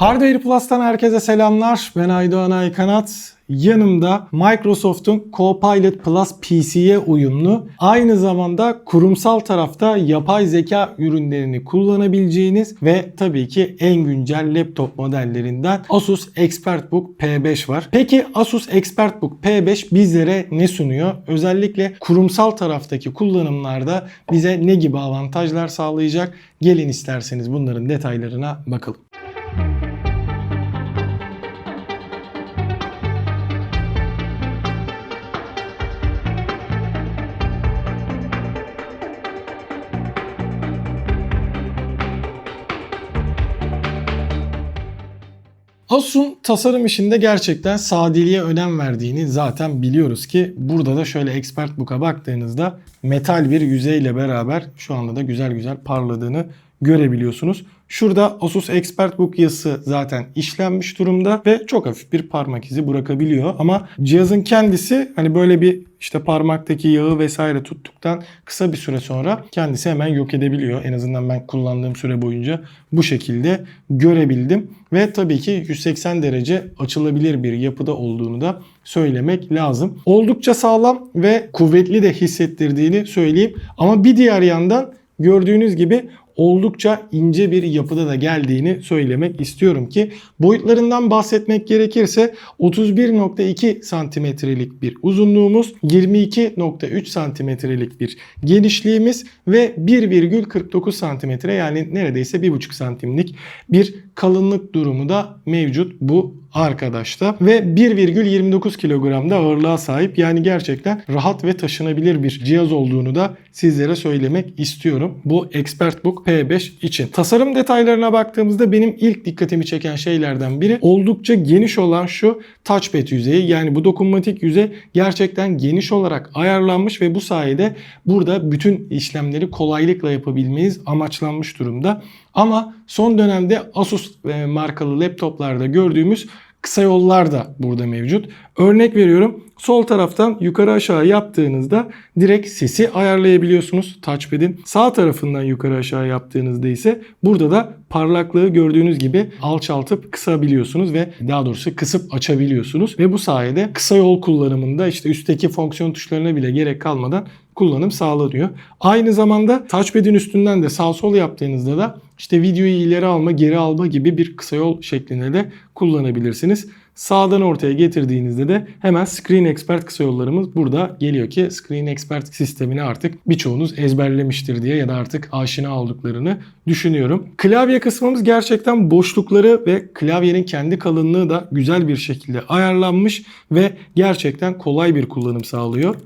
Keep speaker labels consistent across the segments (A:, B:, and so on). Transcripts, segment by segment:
A: Hardware Plus'tan herkese selamlar. Ben Aydoğan Aykanat. Yanımda Microsoft'un Copilot Plus PC'ye uyumlu, aynı zamanda kurumsal tarafta yapay zeka ürünlerini kullanabileceğiniz ve tabii ki en güncel laptop modellerinden Asus ExpertBook P5 var. Peki Asus ExpertBook P5 bizlere ne sunuyor? Özellikle kurumsal taraftaki kullanımlarda bize ne gibi avantajlar sağlayacak? Gelin isterseniz bunların detaylarına bakalım. Asus'un tasarım işinde gerçekten sadeliğe önem verdiğini zaten biliyoruz ki burada da şöyle ExpertBook'a baktığınızda metal bir yüzeyle beraber şu anda da güzel güzel parladığını görebiliyorsunuz. Şurada Asus ExpertBook yazısı zaten işlenmiş durumda ve çok hafif bir parmak izi bırakabiliyor. Ama cihazın kendisi hani böyle bir işte parmaktaki yağı vesaire tuttuktan kısa bir süre sonra kendisi hemen yok edebiliyor. En azından ben kullandığım süre boyunca bu şekilde görebildim. Ve tabii ki 180 derece açılabilir bir yapıda olduğunu da söylemek lazım. Oldukça sağlam ve kuvvetli de hissettirdiğini söyleyeyim. Ama bir diğer yandan gördüğünüz gibi oldukça ince bir yapıda da geldiğini söylemek istiyorum ki boyutlarından bahsetmek gerekirse 31.2 santimetrelik bir uzunluğumuz, 22.3 santimetrelik bir genişliğimiz ve 1,49 santimetre yani neredeyse 1,5 santimlik bir kalınlık durumu da mevcut bu arkadaşta ve 1,29 kilogramda ağırlığa sahip yani gerçekten rahat ve taşınabilir bir cihaz olduğunu da sizlere söylemek istiyorum bu ExpertBook P5 için. Tasarım detaylarına baktığımızda benim ilk dikkatimi çeken şeylerden biri oldukça geniş olan şu touchpad yüzeyi yani bu dokunmatik yüzey gerçekten geniş olarak ayarlanmış ve bu sayede burada bütün işlemleri kolaylıkla yapabilmeyiz amaçlanmış durumda. Ama son dönemde Asus e, markalı laptoplarda gördüğümüz kısa yollar da burada mevcut. Örnek veriyorum sol taraftan yukarı aşağı yaptığınızda direkt sesi ayarlayabiliyorsunuz touchpad'in. Sağ tarafından yukarı aşağı yaptığınızda ise burada da parlaklığı gördüğünüz gibi alçaltıp kısabiliyorsunuz ve daha doğrusu kısıp açabiliyorsunuz. Ve bu sayede kısa yol kullanımında işte üstteki fonksiyon tuşlarına bile gerek kalmadan kullanım sağlanıyor. Aynı zamanda touchpad'in üstünden de sağ sol yaptığınızda da işte videoyu ileri alma, geri alma gibi bir kısa yol şeklinde de kullanabilirsiniz. Sağdan ortaya getirdiğinizde de hemen Screen Expert kısa yollarımız burada geliyor ki Screen Expert sistemini artık birçoğunuz ezberlemiştir diye ya da artık aşina olduklarını düşünüyorum. Klavye kısmımız gerçekten boşlukları ve klavyenin kendi kalınlığı da güzel bir şekilde ayarlanmış ve gerçekten kolay bir kullanım sağlıyor.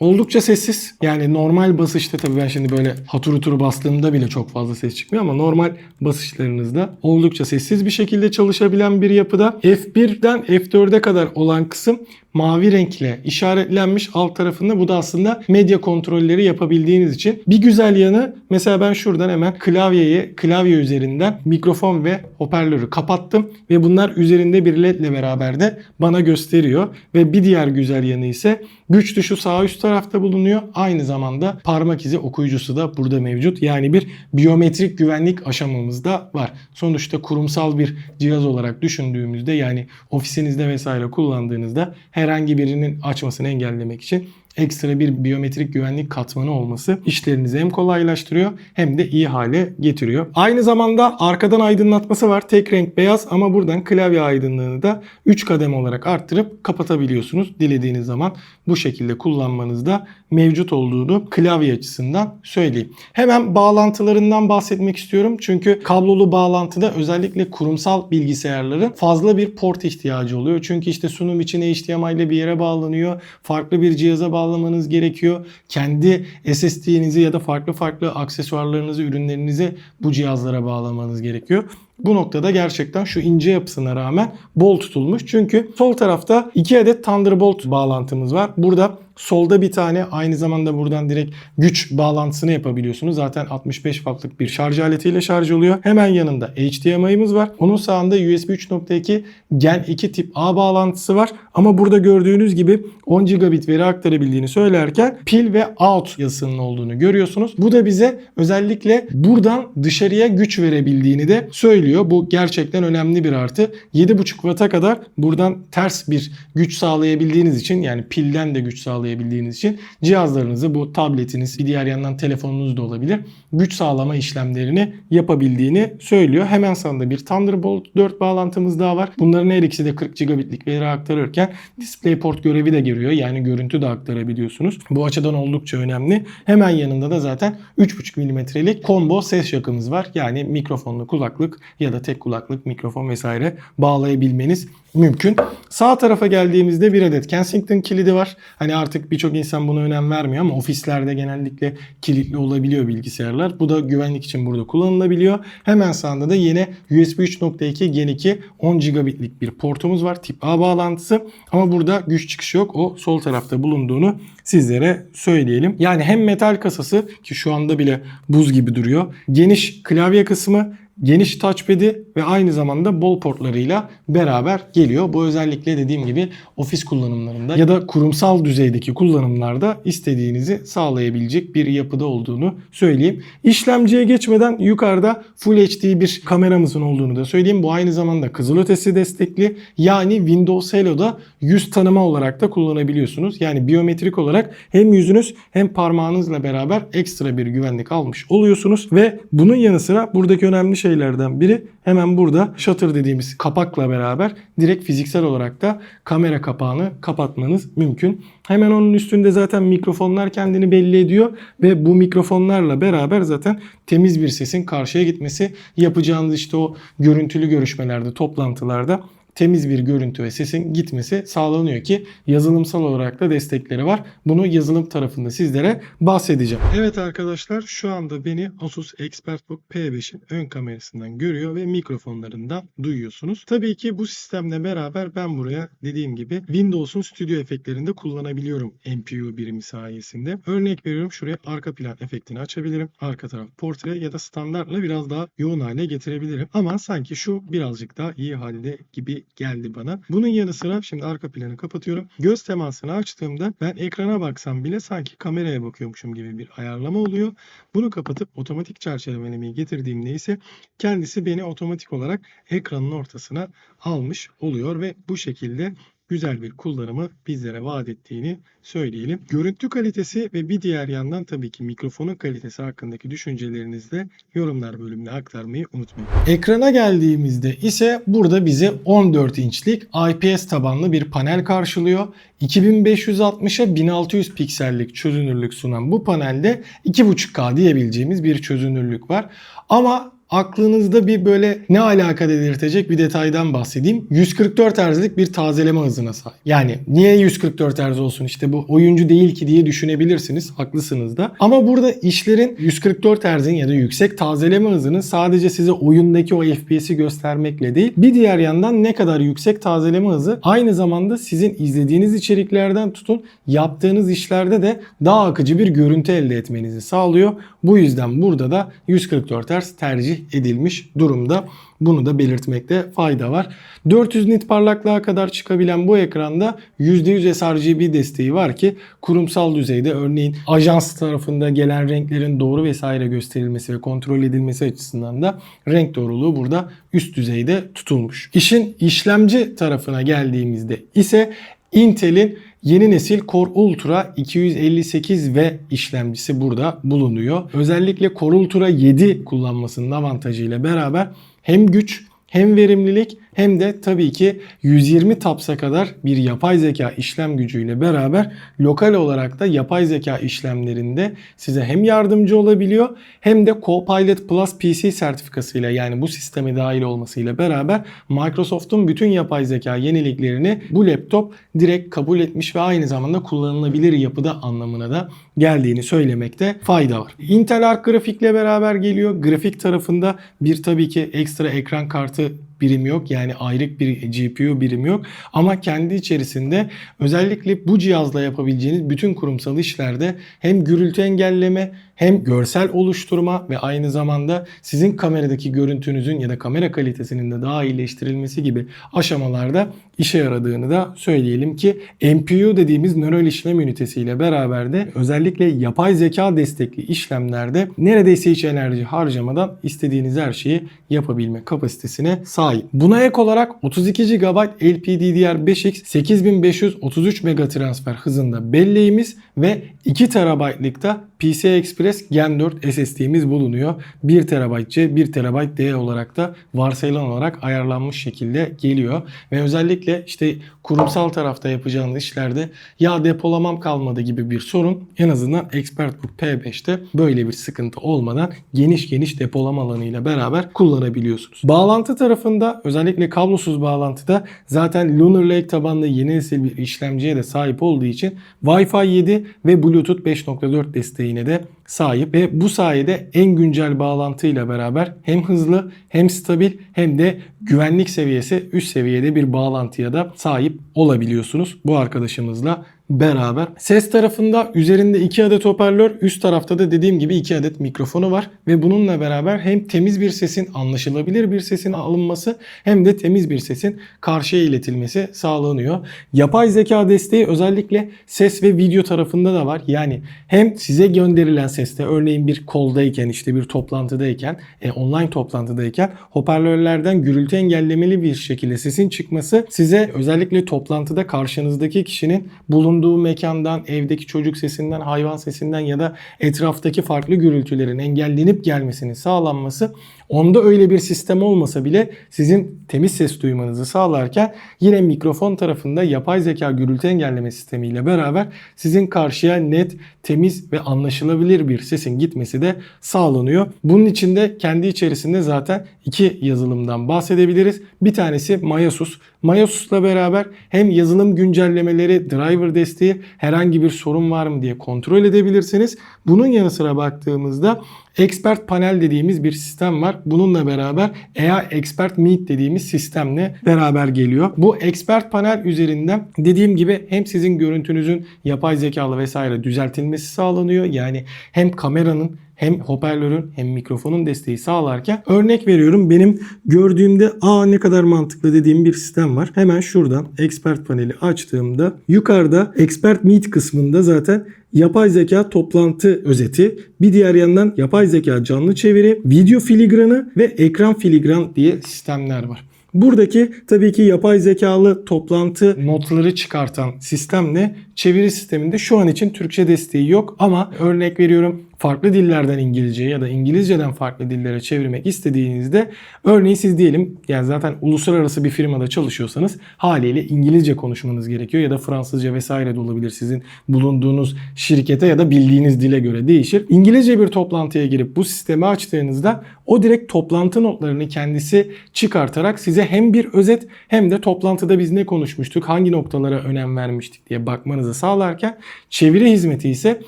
A: Oldukça sessiz. Yani normal basışta tabii ben şimdi böyle hatır hutur bastığımda bile çok fazla ses çıkmıyor ama normal basışlarınızda oldukça sessiz bir şekilde çalışabilen bir yapıda. F1'den F4'e kadar olan kısım mavi renkle işaretlenmiş alt tarafında. Bu da aslında medya kontrolleri yapabildiğiniz için. Bir güzel yanı mesela ben şuradan hemen klavyeyi klavye üzerinden mikrofon ve hoparlörü kapattım ve bunlar üzerinde bir led ile beraber de bana gösteriyor. Ve bir diğer güzel yanı ise güç tuşu sağ üst tarafta bulunuyor. Aynı zamanda parmak izi okuyucusu da burada mevcut. Yani bir biyometrik güvenlik aşamamız da var. Sonuçta kurumsal bir cihaz olarak düşündüğümüzde yani ofisinizde vesaire kullandığınızda herhangi birinin açmasını engellemek için ekstra bir biyometrik güvenlik katmanı olması işlerinizi hem kolaylaştırıyor hem de iyi hale getiriyor. Aynı zamanda arkadan aydınlatması var. Tek renk beyaz ama buradan klavye aydınlığını da 3 kademe olarak arttırıp kapatabiliyorsunuz. Dilediğiniz zaman bu şekilde kullanmanızda mevcut olduğunu klavye açısından söyleyeyim. Hemen bağlantılarından bahsetmek istiyorum. Çünkü kablolu bağlantıda özellikle kurumsal bilgisayarların fazla bir port ihtiyacı oluyor. Çünkü işte sunum için HDMI ile bir yere bağlanıyor. Farklı bir cihaza bağlamanız gerekiyor. Kendi SSD'nizi ya da farklı farklı aksesuarlarınızı, ürünlerinizi bu cihazlara bağlamanız gerekiyor. Bu noktada gerçekten şu ince yapısına rağmen bol tutulmuş. Çünkü sol tarafta 2 adet Thunderbolt bağlantımız var. Burada Solda bir tane aynı zamanda buradan direkt güç bağlantısını yapabiliyorsunuz. Zaten 65 wattlık bir şarj aletiyle şarj oluyor. Hemen yanında HDMI'miz var. Onun sağında USB 3.2 Gen 2 tip A bağlantısı var. Ama burada gördüğünüz gibi 10 gigabit veri aktarabildiğini söylerken pil ve out yazısının olduğunu görüyorsunuz. Bu da bize özellikle buradan dışarıya güç verebildiğini de söylüyor. Bu gerçekten önemli bir artı. 7.5 Watt'a kadar buradan ters bir güç sağlayabildiğiniz için yani pilden de güç sağlayabildiğiniz için cihazlarınızı bu tabletiniz bir diğer yandan telefonunuz da olabilir güç sağlama işlemlerini yapabildiğini söylüyor. Hemen sağında bir Thunderbolt 4 bağlantımız daha var. Bunların her ikisi de 40 gigabitlik veri aktarırken DisplayPort görevi de görüyor. Yani görüntü de aktarabiliyorsunuz. Bu açıdan oldukça önemli. Hemen yanında da zaten 3.5 mm'lik combo ses yakımız var. Yani mikrofonlu kulaklık ya da tek kulaklık mikrofon vesaire bağlayabilmeniz mümkün. Sağ tarafa geldiğimizde bir adet Kensington kilidi var. Hani artık birçok insan buna önem vermiyor ama ofislerde genellikle kilitli olabiliyor bilgisayarlar. Bu da güvenlik için burada kullanılabiliyor. Hemen sağında da yine USB 3.2 Gen 2 10 gigabitlik bir portumuz var. Tip A bağlantısı. Ama burada güç çıkışı yok. O sol tarafta bulunduğunu sizlere söyleyelim. Yani hem metal kasası ki şu anda bile buz gibi duruyor. Geniş klavye kısmı geniş touchpad'i ve aynı zamanda bol portlarıyla beraber geliyor. Bu özellikle dediğim gibi ofis kullanımlarında ya da kurumsal düzeydeki kullanımlarda istediğinizi sağlayabilecek bir yapıda olduğunu söyleyeyim. İşlemciye geçmeden yukarıda Full HD bir kameramızın olduğunu da söyleyeyim. Bu aynı zamanda kızılötesi destekli. Yani Windows Hello'da yüz tanıma olarak da kullanabiliyorsunuz. Yani biyometrik olarak hem yüzünüz hem parmağınızla beraber ekstra bir güvenlik almış oluyorsunuz ve bunun yanı sıra buradaki önemli şeylerden biri hemen burada shutter dediğimiz kapakla beraber direkt fiziksel olarak da kamera kapağını kapatmanız mümkün. Hemen onun üstünde zaten mikrofonlar kendini belli ediyor ve bu mikrofonlarla beraber zaten temiz bir sesin karşıya gitmesi yapacağınız işte o görüntülü görüşmelerde, toplantılarda temiz bir görüntü ve sesin gitmesi sağlanıyor ki yazılımsal olarak da destekleri var. Bunu yazılım tarafında sizlere bahsedeceğim. Evet arkadaşlar şu anda beni Asus ExpertBook P5'in ön kamerasından görüyor ve mikrofonlarından duyuyorsunuz. Tabii ki bu sistemle beraber ben buraya dediğim gibi Windows'un stüdyo efektlerinde kullanabiliyorum MPU birimi sayesinde. Örnek veriyorum şuraya arka plan efektini açabilirim. Arka taraf portre ya da standartla biraz daha yoğun hale getirebilirim. Ama sanki şu birazcık daha iyi halde gibi geldi bana. Bunun yanı sıra şimdi arka planı kapatıyorum. Göz temasını açtığımda ben ekrana baksam bile sanki kameraya bakıyormuşum gibi bir ayarlama oluyor. Bunu kapatıp otomatik çerçevelemeyi getirdiğimde ise kendisi beni otomatik olarak ekranın ortasına almış oluyor ve bu şekilde güzel bir kullanımı bizlere vaat ettiğini söyleyelim. Görüntü kalitesi ve bir diğer yandan tabii ki mikrofonun kalitesi hakkındaki düşüncelerinizi de yorumlar bölümüne aktarmayı unutmayın. Ekrana geldiğimizde ise burada bizi 14 inçlik IPS tabanlı bir panel karşılıyor. 2560'a 1600 piksellik çözünürlük sunan bu panelde 2.5K diyebileceğimiz bir çözünürlük var. Ama aklınızda bir böyle ne alaka dedirtecek bir detaydan bahsedeyim. 144 Hz'lik bir tazeleme hızına sahip. Yani niye 144 Hz olsun işte bu oyuncu değil ki diye düşünebilirsiniz. Haklısınız da. Ama burada işlerin 144 Hz'in ya da yüksek tazeleme hızının sadece size oyundaki o FPS'i göstermekle değil. Bir diğer yandan ne kadar yüksek tazeleme hızı aynı zamanda sizin izlediğiniz içeriklerden tutun yaptığınız işlerde de daha akıcı bir görüntü elde etmenizi sağlıyor. Bu yüzden burada da 144 Hz tercih edilmiş durumda. Bunu da belirtmekte fayda var. 400 nit parlaklığa kadar çıkabilen bu ekranda %100 sRGB desteği var ki kurumsal düzeyde örneğin ajans tarafında gelen renklerin doğru vesaire gösterilmesi ve kontrol edilmesi açısından da renk doğruluğu burada üst düzeyde tutulmuş. İşin işlemci tarafına geldiğimizde ise Intel'in Yeni nesil Core Ultra 258V işlemcisi burada bulunuyor. Özellikle Core Ultra 7 kullanmasının avantajıyla beraber hem güç hem verimlilik hem de tabii ki 120 TAPS'a kadar bir yapay zeka işlem gücüyle beraber lokal olarak da yapay zeka işlemlerinde size hem yardımcı olabiliyor hem de Copilot Plus PC sertifikasıyla yani bu sisteme dahil olmasıyla beraber Microsoft'un bütün yapay zeka yeniliklerini bu laptop direkt kabul etmiş ve aynı zamanda kullanılabilir yapıda anlamına da geldiğini söylemekte fayda var. Intel Arc grafikle beraber geliyor. Grafik tarafında bir tabii ki ekstra ekran kartı birim yok. Yani ayrık bir GPU birim yok. Ama kendi içerisinde özellikle bu cihazla yapabileceğiniz bütün kurumsal işlerde hem gürültü engelleme hem görsel oluşturma ve aynı zamanda sizin kameradaki görüntünüzün ya da kamera kalitesinin de daha iyileştirilmesi gibi aşamalarda işe yaradığını da söyleyelim ki NPU dediğimiz nöral işlem ünitesiyle beraber de özellikle yapay zeka destekli işlemlerde neredeyse hiç enerji harcamadan istediğiniz her şeyi yapabilme kapasitesine sahip. Buna ek olarak 32 GB LPDDR5X 8533 mega transfer hızında belleğimiz ve 2 TB'lık da PCI Express Gen 4 SSD'miz bulunuyor. 1 TB C, 1 TB D olarak da varsayılan olarak ayarlanmış şekilde geliyor. Ve özellikle işte kurumsal tarafta yapacağınız işlerde ya depolamam kalmadı gibi bir sorun en azından ExpertBook P5'te böyle bir sıkıntı olmadan geniş geniş depolama alanıyla beraber kullanabiliyorsunuz. Bağlantı tarafında özellikle kablosuz bağlantıda zaten Lunar Lake tabanlı yeni nesil bir işlemciye de sahip olduğu için Wi-Fi 7 ve Bluetooth 5.4 desteğine de sahip ve bu sayede en güncel bağlantıyla beraber hem hızlı hem stabil hem de güvenlik seviyesi üst seviyede bir bağlantıya da sahip olabiliyorsunuz bu arkadaşımızla beraber. Ses tarafında üzerinde 2 adet hoparlör, üst tarafta da dediğim gibi 2 adet mikrofonu var ve bununla beraber hem temiz bir sesin, anlaşılabilir bir sesin alınması hem de temiz bir sesin karşıya iletilmesi sağlanıyor. Yapay zeka desteği özellikle ses ve video tarafında da var. Yani hem size gönderilen seste örneğin bir koldayken işte bir toplantıdayken, e, online toplantıdayken hoparlörlerden gürültü engellemeli bir şekilde sesin çıkması size özellikle toplantıda karşınızdaki kişinin bulunduğu mekandan, evdeki çocuk sesinden, hayvan sesinden ya da etraftaki farklı gürültülerin engellenip gelmesinin sağlanması onda öyle bir sistem olmasa bile sizin temiz ses duymanızı sağlarken yine mikrofon tarafında yapay zeka gürültü engelleme sistemiyle beraber sizin karşıya net, temiz ve anlaşılabilir bir sesin gitmesi de sağlanıyor. Bunun için de kendi içerisinde zaten iki yazılımdan bahsedebiliriz. Bir tanesi Mayasus. Mayasus'la beraber hem yazılım güncellemeleri, driver desteği herhangi bir sorun var mı diye kontrol edebilirsiniz. Bunun yanı sıra baktığımızda Expert Panel dediğimiz bir sistem var. Bununla beraber EA Expert Meet dediğimiz sistemle beraber geliyor. Bu Expert Panel üzerinden dediğim gibi hem sizin görüntünüzün yapay zekalı vesaire düzeltilmesi sağlanıyor. Yani hem kameranın hem hoparlörün hem mikrofonun desteği sağlarken örnek veriyorum benim gördüğümde aa ne kadar mantıklı dediğim bir sistem var. Hemen şuradan expert paneli açtığımda yukarıda expert meet kısmında zaten yapay zeka toplantı özeti, bir diğer yandan yapay zeka canlı çeviri, video filigranı ve ekran filigran diye sistemler var. Buradaki tabii ki yapay zekalı toplantı notları çıkartan sistemle çeviri sisteminde şu an için Türkçe desteği yok ama örnek veriyorum farklı dillerden İngilizceye ya da İngilizceden farklı dillere çevirmek istediğinizde örneğin siz diyelim yani zaten uluslararası bir firmada çalışıyorsanız haliyle İngilizce konuşmanız gerekiyor ya da Fransızca vesaire de olabilir sizin bulunduğunuz şirkete ya da bildiğiniz dile göre değişir. İngilizce bir toplantıya girip bu sistemi açtığınızda o direkt toplantı notlarını kendisi çıkartarak size hem bir özet hem de toplantıda biz ne konuşmuştuk, hangi noktalara önem vermiştik diye bakmanızı sağlarken çeviri hizmeti ise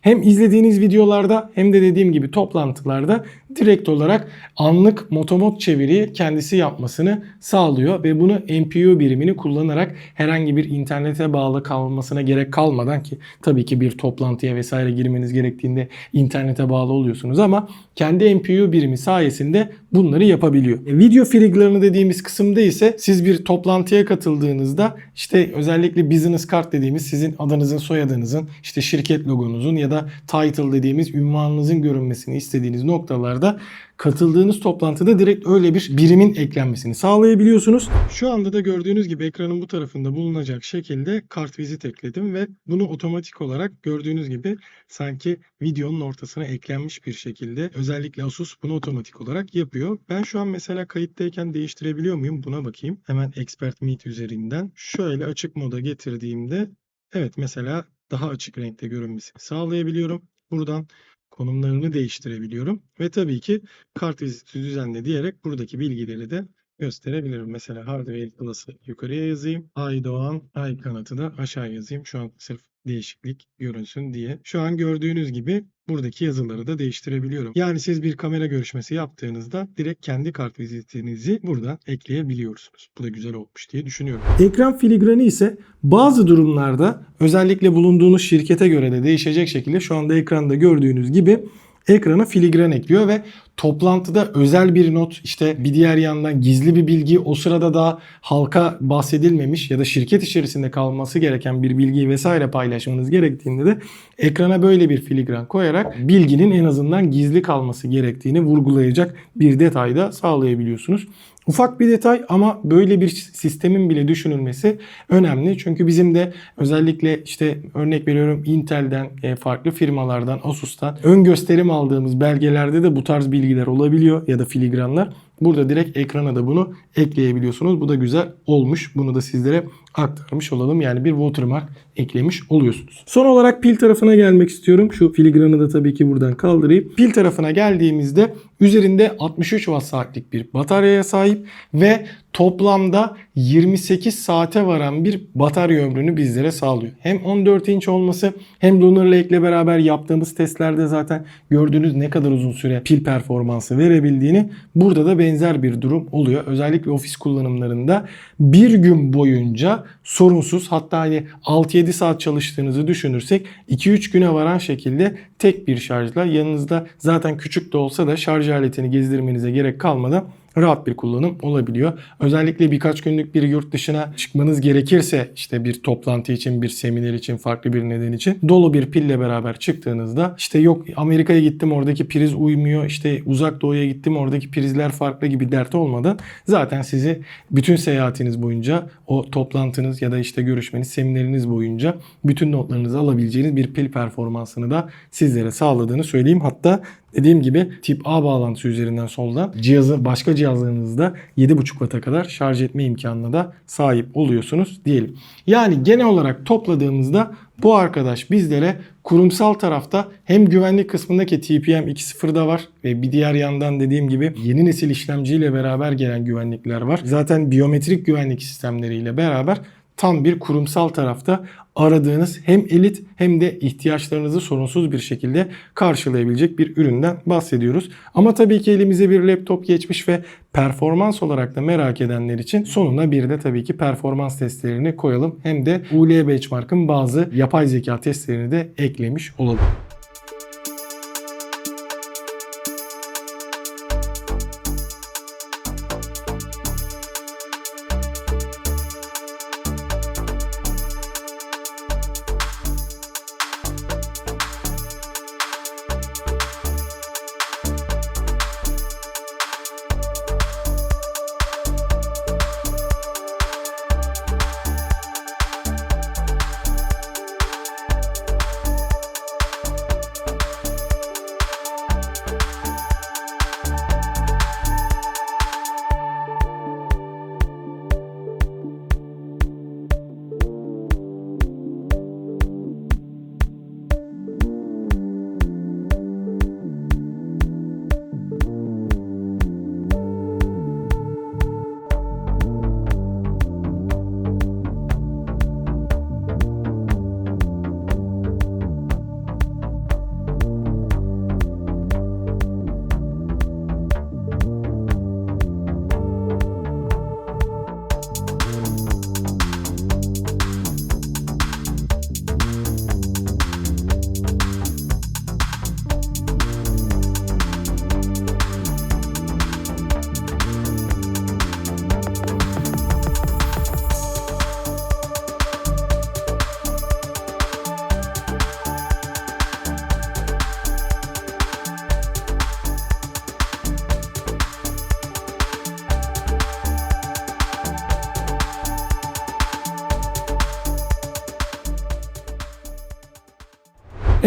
A: hem izlediğiniz videolarda hem de dediğim gibi toplantılarda direkt olarak anlık motomot çeviriyi kendisi yapmasını sağlıyor ve bunu NPU birimini kullanarak herhangi bir internete bağlı kalmasına gerek kalmadan ki tabii ki bir toplantıya vesaire girmeniz gerektiğinde internete bağlı oluyorsunuz ama kendi NPU birimi sayesinde bunları yapabiliyor. E, video filigranı dediğimiz kısımda ise siz bir toplantıya katıldığınızda işte özellikle business card dediğimiz sizin adınızın soyadınızın işte şirket logonuzun ya da title dediğimiz ünvanınızın görünmesini istediğiniz noktalarda da katıldığınız toplantıda direkt öyle bir birimin eklenmesini sağlayabiliyorsunuz. Şu anda da gördüğünüz gibi ekranın bu tarafında bulunacak şekilde kart vizit ekledim ve bunu otomatik olarak gördüğünüz gibi sanki videonun ortasına eklenmiş bir şekilde özellikle Asus bunu otomatik olarak yapıyor. Ben şu an mesela kayıttayken değiştirebiliyor muyum? Buna bakayım. Hemen Expert Meet üzerinden şöyle açık moda getirdiğimde evet mesela daha açık renkte görünmesini sağlayabiliyorum. Buradan konumlarını değiştirebiliyorum. Ve tabii ki kart viziti düzenle diyerek buradaki bilgileri de gösterebilirim. Mesela hardware class'ı yukarıya yazayım. Ay doğan, ay kanatı da aşağı yazayım. Şu an sırf değişiklik görünsün diye. Şu an gördüğünüz gibi buradaki yazıları da değiştirebiliyorum. Yani siz bir kamera görüşmesi yaptığınızda direkt kendi kart vizitinizi buradan ekleyebiliyorsunuz. Bu da güzel olmuş diye düşünüyorum. Ekran filigranı ise bazı durumlarda özellikle bulunduğunuz şirkete göre de değişecek şekilde şu anda ekranda gördüğünüz gibi ekrana filigran ekliyor ve toplantıda özel bir not işte bir diğer yandan gizli bir bilgi o sırada daha halka bahsedilmemiş ya da şirket içerisinde kalması gereken bir bilgiyi vesaire paylaşmanız gerektiğinde de ekrana böyle bir filigran koyarak bilginin en azından gizli kalması gerektiğini vurgulayacak bir detay da sağlayabiliyorsunuz. Ufak bir detay ama böyle bir sistemin bile düşünülmesi önemli. Çünkü bizim de özellikle işte örnek veriyorum Intel'den, e, farklı firmalardan, Asus'tan ön gösterim aldığımız belgelerde de bu tarz bilgiler olabiliyor ya da filigranlar. Burada direkt ekrana da bunu ekleyebiliyorsunuz. Bu da güzel olmuş. Bunu da sizlere aktarmış olalım. Yani bir watermark eklemiş oluyorsunuz. Son olarak pil tarafına gelmek istiyorum. Şu filigranı da tabii ki buradan kaldırayım. Pil tarafına geldiğimizde üzerinde 63 watt saatlik bir bataryaya sahip ve toplamda 28 saate varan bir batarya ömrünü bizlere sağlıyor. Hem 14 inç olması hem Lunar Lake ile beraber yaptığımız testlerde zaten gördüğünüz ne kadar uzun süre pil performansı verebildiğini burada da benzer bir durum oluyor. Özellikle ofis kullanımlarında bir gün boyunca sorunsuz hatta hani 6-7 saat çalıştığınızı düşünürsek 2-3 güne varan şekilde tek bir şarjla yanınızda zaten küçük de olsa da şarj aletini gezdirmenize gerek kalmadan rahat bir kullanım olabiliyor. Özellikle birkaç günlük bir yurt dışına çıkmanız gerekirse işte bir toplantı için, bir seminer için, farklı bir neden için dolu bir pille beraber çıktığınızda işte yok Amerika'ya gittim oradaki priz uymuyor, işte uzak doğuya gittim oradaki prizler farklı gibi dert olmadan zaten sizi bütün seyahatiniz boyunca o toplantınız ya da işte görüşmeniz, semineriniz boyunca bütün notlarınızı alabileceğiniz bir pil performansını da sizlere sağladığını söyleyeyim. Hatta Dediğim gibi tip A bağlantısı üzerinden soldan cihazı başka cihazlarınızda 7.5 Watt'a kadar şarj etme imkanına da sahip oluyorsunuz diyelim. Yani genel olarak topladığımızda bu arkadaş bizlere kurumsal tarafta hem güvenlik kısmındaki TPM 2.0'da var ve bir diğer yandan dediğim gibi yeni nesil işlemciyle beraber gelen güvenlikler var. Zaten biyometrik güvenlik sistemleriyle beraber tam bir kurumsal tarafta aradığınız hem elit hem de ihtiyaçlarınızı sorunsuz bir şekilde karşılayabilecek bir üründen bahsediyoruz. Ama tabii ki elimize bir laptop geçmiş ve performans olarak da merak edenler için sonuna bir de tabii ki performans testlerini koyalım. Hem de UL Benchmark'ın bazı yapay zeka testlerini de eklemiş olalım.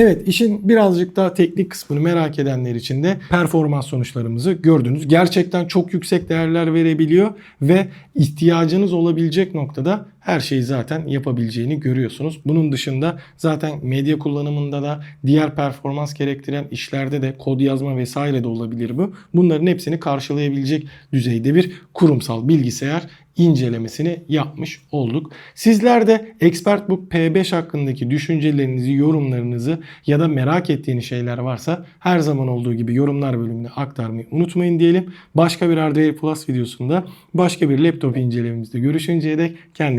A: Evet işin birazcık daha teknik kısmını merak edenler için de performans sonuçlarımızı gördünüz. Gerçekten çok yüksek değerler verebiliyor ve ihtiyacınız olabilecek noktada her şeyi zaten yapabileceğini görüyorsunuz. Bunun dışında zaten medya kullanımında da diğer performans gerektiren işlerde de kod yazma vesaire de olabilir bu. Bunların hepsini karşılayabilecek düzeyde bir kurumsal bilgisayar incelemesini yapmış olduk. Sizler de ExpertBook P5 hakkındaki düşüncelerinizi, yorumlarınızı ya da merak ettiğiniz şeyler varsa her zaman olduğu gibi yorumlar bölümüne aktarmayı unutmayın diyelim. Başka bir Hardware Plus videosunda başka bir laptop incelememizde görüşünceye dek